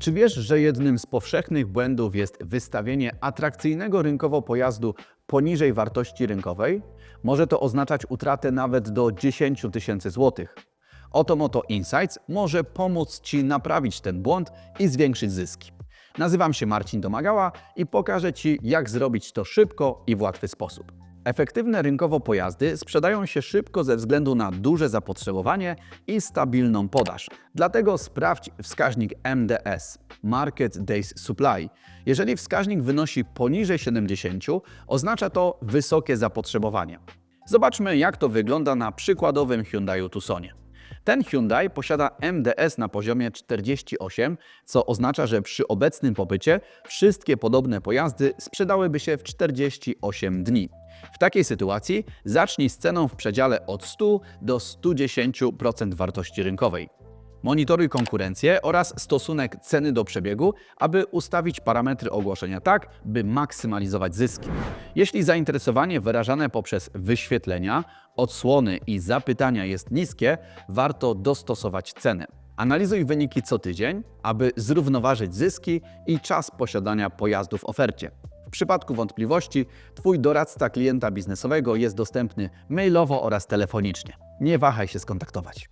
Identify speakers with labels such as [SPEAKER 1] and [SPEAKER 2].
[SPEAKER 1] Czy wiesz, że jednym z powszechnych błędów jest wystawienie atrakcyjnego rynkowo pojazdu poniżej wartości rynkowej? Może to oznaczać utratę nawet do 10 tysięcy złotych. Otomoto Insights może pomóc Ci naprawić ten błąd i zwiększyć zyski. Nazywam się Marcin Domagała i pokażę Ci, jak zrobić to szybko i w łatwy sposób. Efektywne rynkowo pojazdy sprzedają się szybko ze względu na duże zapotrzebowanie i stabilną podaż. Dlatego sprawdź wskaźnik MDS Market Days Supply. Jeżeli wskaźnik wynosi poniżej 70, oznacza to wysokie zapotrzebowanie. Zobaczmy, jak to wygląda na przykładowym Hyundai Tucsonie. Ten Hyundai posiada MDS na poziomie 48, co oznacza, że przy obecnym popycie wszystkie podobne pojazdy sprzedałyby się w 48 dni. W takiej sytuacji zacznij z ceną w przedziale od 100 do 110% wartości rynkowej. Monitoruj konkurencję oraz stosunek ceny do przebiegu, aby ustawić parametry ogłoszenia tak, by maksymalizować zyski. Jeśli zainteresowanie wyrażane poprzez wyświetlenia, odsłony i zapytania jest niskie, warto dostosować cenę. Analizuj wyniki co tydzień, aby zrównoważyć zyski i czas posiadania pojazdu w ofercie. W przypadku wątpliwości, Twój doradca klienta biznesowego jest dostępny mailowo oraz telefonicznie. Nie wahaj się skontaktować.